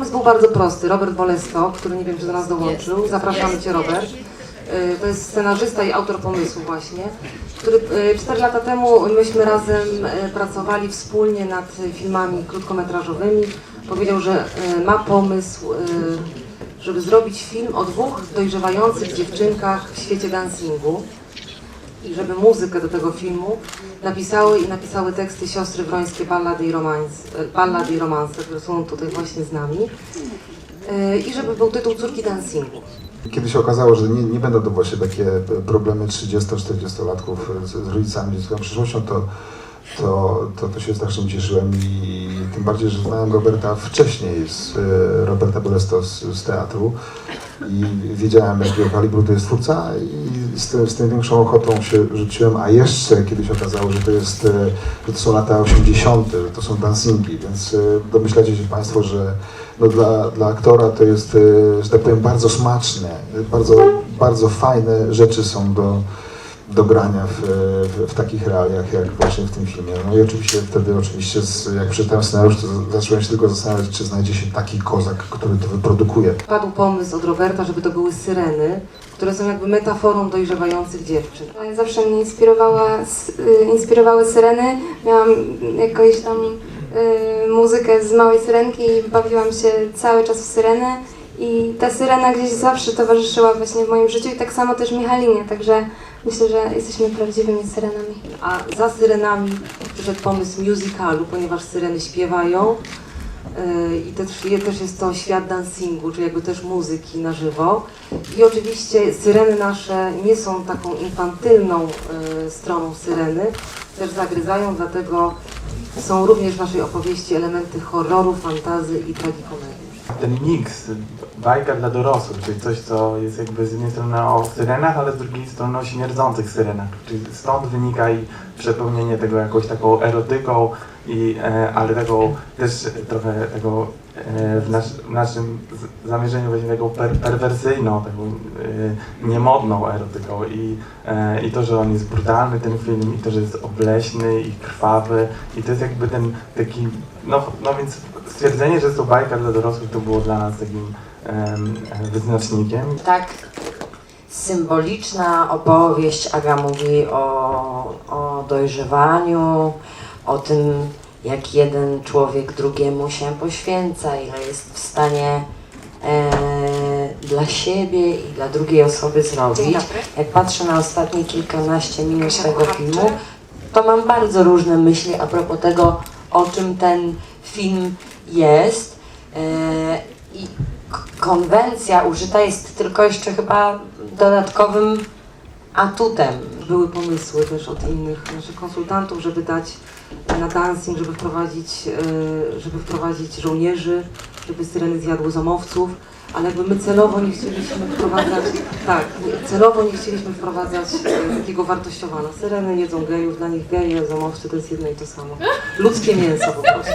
pomysł był bardzo prosty. Robert Bolesto, który nie wiem, czy do nas dołączył. Zapraszamy Cię, Robert. Y, To jest scenarzysta i autor pomysłu właśnie, który y, 4 lata temu myśmy razem y, pracowali wspólnie nad y, filmami krótkometrażowymi. Powiedział, że y, ma pomysł, y, żeby zrobić film o dwóch dojrzewających dziewczynkach w świecie dancingu i żeby muzykę do tego filmu napisały i napisały teksty siostry Wrońskie Ballady i, romans, e, Ballady i Romanse, które są tutaj właśnie z nami. E, I żeby był tytuł Córki Dancingu. Kiedy się okazało, że nie, nie będą to właśnie takie problemy 30-40-latków z, rodzicami, swoją przyszłością, to, to, to, to się strasznie cieszyłem i tym bardziej, że znałem Roberta wcześniej, z, e, Roberta Bolesto z, z teatru i wiedziałem, jakiego kalibru to jest twórca i z, tym- z tym większą ochotą się rzuciłem, a jeszcze kiedyś okazało, że to jest, e, że to są lata 80., że to są dancingi, więc e, domyślacie się Państwo, że no dla, dla aktora to jest, e, że tak powiem, bardzo smaczne, bardzo, bardzo fajne rzeczy są do, do grania w, w, w takich realiach, jak właśnie w tym filmie. No i oczywiście wtedy, oczywiście, z, jak przeczytałem scenariusz, to zacząłem się tylko zastanawiać, czy znajdzie się taki kozak, który to wyprodukuje. Padł pomysł od Roberta, żeby to były syreny, które są jakby metaforą dojrzewających dziewczyn. Zawsze mnie inspirowała, y, inspirowały syreny. Miałam jakąś tam y, muzykę z małej syrenki i bawiłam się cały czas w syrenę. I ta syrena gdzieś zawsze towarzyszyła właśnie w moim życiu i tak samo też Michalinie, także myślę, że jesteśmy prawdziwymi syrenami. A za syrenami przyszedł pomysł musicalu, ponieważ syreny śpiewają yy, i też, też jest to świat dancingu, czyli jakby też muzyki na żywo. I oczywiście syreny nasze nie są taką infantylną yy, stroną syreny, też zagryzają, dlatego są również w naszej opowieści elementy horroru, fantazy i tragikomedii. Ten miks, bajka dla dorosłych, czyli coś, co jest jakby z jednej strony o syrenach, ale z drugiej strony o śmierdzących syrenach. Czyli stąd wynika i przepełnienie tego jakąś taką erotyką, i, e, ale taką też trochę tego e, w, nasz, w naszym zamierzeniu właśnie taką per, perwersyjną, taką e, niemodną erotyką I, i to, że on jest brutalny ten film i to, że jest obleśny i krwawy i to jest jakby ten taki, no, no więc stwierdzenie, że jest to bajka dla dorosłych to było dla nas takim em, wyznacznikiem. tak symboliczna opowieść. Aga mówi o, o dojrzewaniu, o tym, jak jeden człowiek drugiemu się poświęca, ile jest w stanie e, dla siebie i dla drugiej osoby zrobić. Jak patrzę na ostatnie kilkanaście minut tego filmu, to mam bardzo różne myśli a propos tego, o czym ten film jest. E, I konwencja użyta jest tylko jeszcze chyba dodatkowym atutem. Były pomysły też od innych naszych konsultantów, żeby dać na dancing, żeby wprowadzić, e, żeby wprowadzić żołnierzy, żeby syreny zjadły zamowców, ale jakby my celowo nie chcieliśmy wprowadzać, tak, celowo nie chcieliśmy wprowadzać e, takiego wartościowania. Syreny jedzą gejów, dla nich geje, zamowcy to jest jedno i to samo. Ludzkie mięso po prostu.